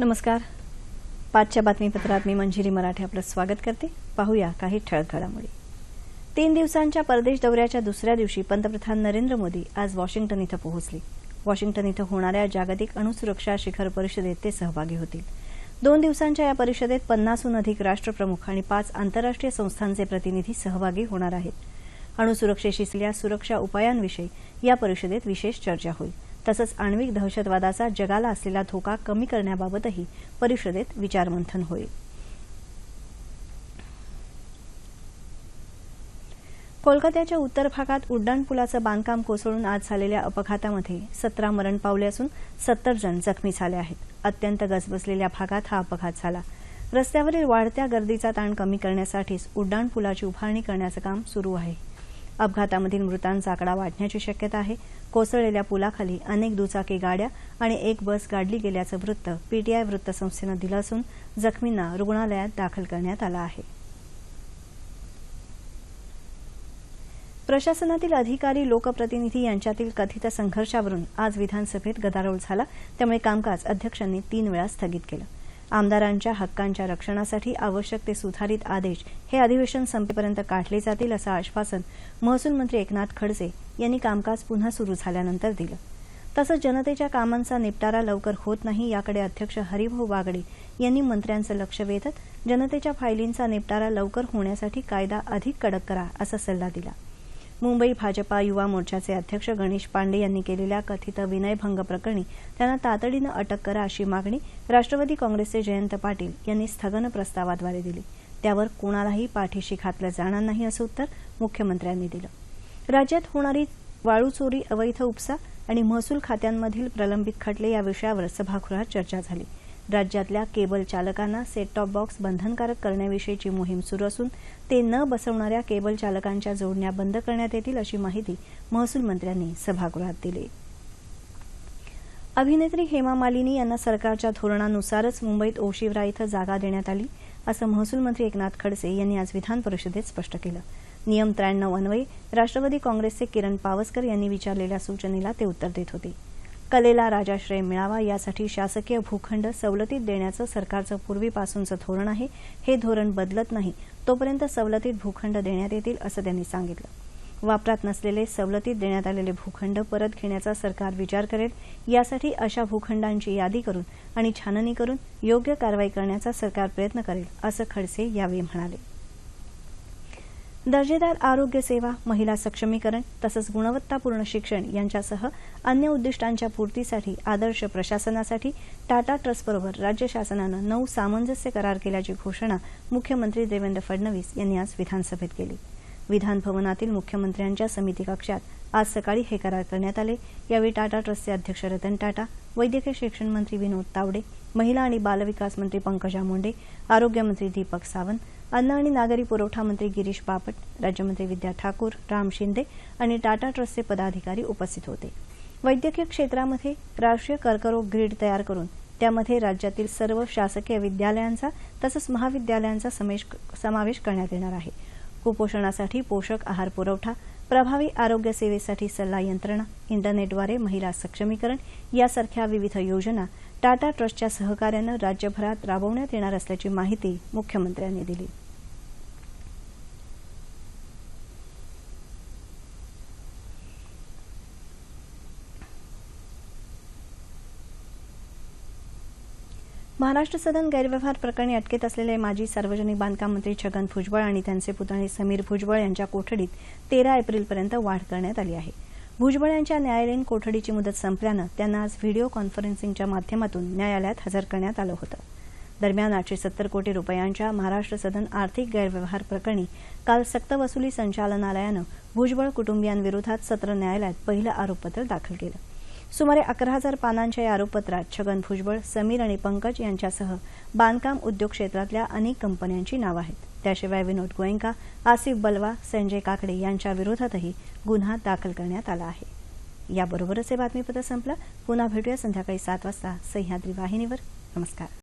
नमस्कार. पाचच्या बातमीपत्रात मी मंजिरी मराठे आपलं स्वागत करते. पाहूया काही ठळक घडामोडी तीन दिवसांच्या परदेश दौऱ्याच्या दुसऱ्या दिवशी पंतप्रधान नरेंद्र मोदी आज वॉशिंग्टन इथं पोहोचले. वॉशिंग्टन इथं होणाऱ्या जागतिक अणुसुरक्षा शिखर परिषदेत ते सहभागी होतील. दोन दिवसांच्या या परिषदेत पन्नासहून अधिक राष्ट्रप्रमुख आणि पाच आंतरराष्ट्रीय संस्थांचे प्रतिनिधी सहभागी होणार आहेत. अणुसुरक्षेशी सुरक्षा उपायांविषयी या परिषदेत विशेष चर्चा होईल. तसंच आण्विक दहशतवादाचा जगाला असलेला धोका कमी करण्याबाबतही परिषदेत विचारमंथन होईल. कोलकात्याच्या उत्तर भागात उड्डाणपुलाचं बांधकाम कोसळून आज झालेल्या अपघातामध्ये सतरा मरण पावले असून सत्तर जण जखमी झाले आहेत. अत्यंत गजबसलेल्या भागात हा अपघात झाला. रस्त्यावरील वाढत्या गर्दीचा ताण कमी करण्यासाठीच उड्डाणपुलाची उभारणी करण्याचं काम सुरू आहे. अपघातामधील मृतांचा आकडा वाढण्याची शक्यता आहे. कोसळलेल्या पुलाखाली अनेक दुचाकी गाड्या आणि एक बस गाडली गेल्याचं वृत्त पीटीआय वृत्तसंस्थेनं दिलं असून जखमींना रुग्णालयात दाखल करण्यात आलं आहे. प्रशासनातील अधिकारी लोकप्रतिनिधी यांच्यातील कथित संघर्षावरून आज विधानसभेत गदारोळ झाला. त्यामुळे कामकाज अध्यक्षांनी तीन वेळा स्थगित केलं. आमदारांच्या हक्कांच्या रक्षणासाठी आवश्यक ते सुधारित आदेश हे अधिवेशन संपेपर्यंत काढले जातील असं आश्वासन महसूल मंत्री एकनाथ खडसे यांनी कामकाज पुन्हा सुरू झाल्यानंतर दिलं. तसंच जनतेच्या कामांचा निपटारा लवकर होत नाही याकडे अध्यक्ष हरिभाऊ बागडे यांनी मंत्र्यांचं लक्ष वेधत जनतेच्या फायलींचा निपटारा लवकर होण्यासाठी कायदा अधिक कडक करा असा सल्ला दिला. मुंबई भाजपा युवा मोर्चाचे अध्यक्ष गणेश पांडे यांनी केलेल्या कथित विनयभंग प्रकरणी त्यांना तातडीनं अटक करा अशी मागणी राष्ट्रवादी काँग्रेसचे जयंत पाटील यांनी स्थगन प्रस्तावाद्वारे दिली. त्यावर कोणालाही पाठीशी घातलं जाणार नाही असं उत्तर मुख्यमंत्र्यांनी दिलं. राज्यात होणारी वाळू चोरी अवैध उपसा आणि महसूल खात्यांमधील प्रलंबित खटले या विषयावर सभागृहात चर्चा झाली. राज्यातल्या केबल चालकांना सेट टॉप बॉक्स बंधनकारक करण्याविषयीची मोहीम सुरू असून ते न बसवणाऱ्या केबल चालकांच्या जोडण्या बंद करण्यात येतील अशी माहिती महसूल मंत्र्यांनी सभागृहात दिली. अभिनेत्री हेमा मालिनी यांना सरकारच्या धोरणानुसारच मुंबईत ओशिवरा इथं जागा देण्यात आली असं महसूल मंत्री एकनाथ खडसे यांनी आज विधान परिषदेत स्पष्ट केलं. नियम त्र्याण्णव अन्वये राष्ट्रवादी काँग्रेसचे किरण पावसकर यांनी विचारलेल्या सूचनेला ते उत्तर देत होते. कलेला राजाश्रय मिळावा यासाठी शासकीय भूखंड सवलतीत देण्याचं सरकारचं पूर्वीपासूनचं धोरण आहे. हे धोरण बदलत नाही तोपर्यंत सवलतीत भूखंड देण्यात येतील असं त्यांनी सांगितलं. वापरात नसलेले सवलतीत देण्यात आलेले भूखंड परत घेण्याचा सरकार विचार करेल यासाठी अशा भूखंडांची यादी करून आणि छाननी करून योग्य कारवाई करण्याचा सरकार प्रयत्न करेल असं खडसे यावेळी म्हणाले. दर्जेदार आरोग्य सेवा महिला सक्षमीकरण तसंच गुणवत्तापूर्ण शिक्षण यांच्यासह अन्य उद्दिष्टांच्या पूर्तीसाठी आदर्श प्रशासनासाठी टाटा ट्रस्टबरोबर राज्य शासनानं नऊ सामंजस्य करार केल्याची घोषणा मुख्यमंत्री देवेंद्र फडणवीस यांनी आज विधानसभेत केली. विधानभवनातील मुख्यमंत्र्यांच्या समिती कक्षात आज सकाळी हे करार करण्यात आले. यावेळी टाटा ट्रस्टचे अध्यक्ष रतन टाटा वैद्यकीय शिक्षण मंत्री विनोद तावडे महिला आणि बालविकास मंत्री पंकजा मुंडे आरोग्यमंत्री दीपक सावंत अन्न आणि नागरी पुरवठा मंत्री गिरीश बापट राज्यमंत्री विद्या ठाकूर राम शिंदे आणि टाटा ट्रस्टचे पदाधिकारी उपस्थित होते. वैद्यकीय क्षेत्रामध्ये राष्ट्रीय कर्करोग ग्रीड तयार करून त्यामध्ये राज्यातील सर्व शासकीय विद्यालयांचा तसंच महाविद्यालयांचा समावेश करण्यात येणार आहे. कुपोषणासाठी पोषक आहार पुरवठा प्रभावी आरोग्य सेवेसाठी सल्ला यंत्रणा इंटरनेटद्वारे महिला सक्षमीकरण यासारख्या विविध योजना टाटा ट्रस्टच्या सहकार्यानं राज्यभरात राबवण्यात येणार असल्याची माहिती मुख्यमंत्र्यांनी दिली. महाराष्ट्र सदन गैरव्यवहार प्रकरणी अटकेत असलेले माजी सार्वजनिक बांधकाम मंत्री छगन भुजबळ आणि त्यांचे पुतणे समीर भुजबळ यांच्या कोठडीत तेरा एप्रिलपर्यंत वाढ करण्यात आली आहे. भुजबळ यांच्या न्यायालयीन कोठडीची मुदत संपल्यानं त्यांना आज व्हिडिओ कॉन्फरन्सिंगच्या माध्यमातून न्यायालयात हजर करण्यात आलं होतं. दरम्यान आठशे सत्तर कोटी रुपयांच्या महाराष्ट्र सदन आर्थिक गैरव्यवहार प्रकरणी काल सक्तवसुली संचालनालयानं भुजबळ कुटुंबियांविरोधात सत्र न्यायालयात पहिलं आरोपपत्र दाखल केलं. सुमारे अकरा हजार पानांच्या या आरोपपत्रात छगन भुजबळ समीर आणि पंकज यांच्यासह बांधकाम उद्योग क्षेत्रातल्या अनेक कंपन्यांची नावं आहेत. त्याशिवाय विनोद गोयंका आसिफ बलवा संजय काकडे यांच्या विरोधातही गुन्हा दाखल करण्यात आला आहे. याबरोबरच हे बातमीपत्र संपलं. पुन्हा भेटूया संध्याकाळी सात वाजता सह्याद्री वाहिनीवर. नमस्कार.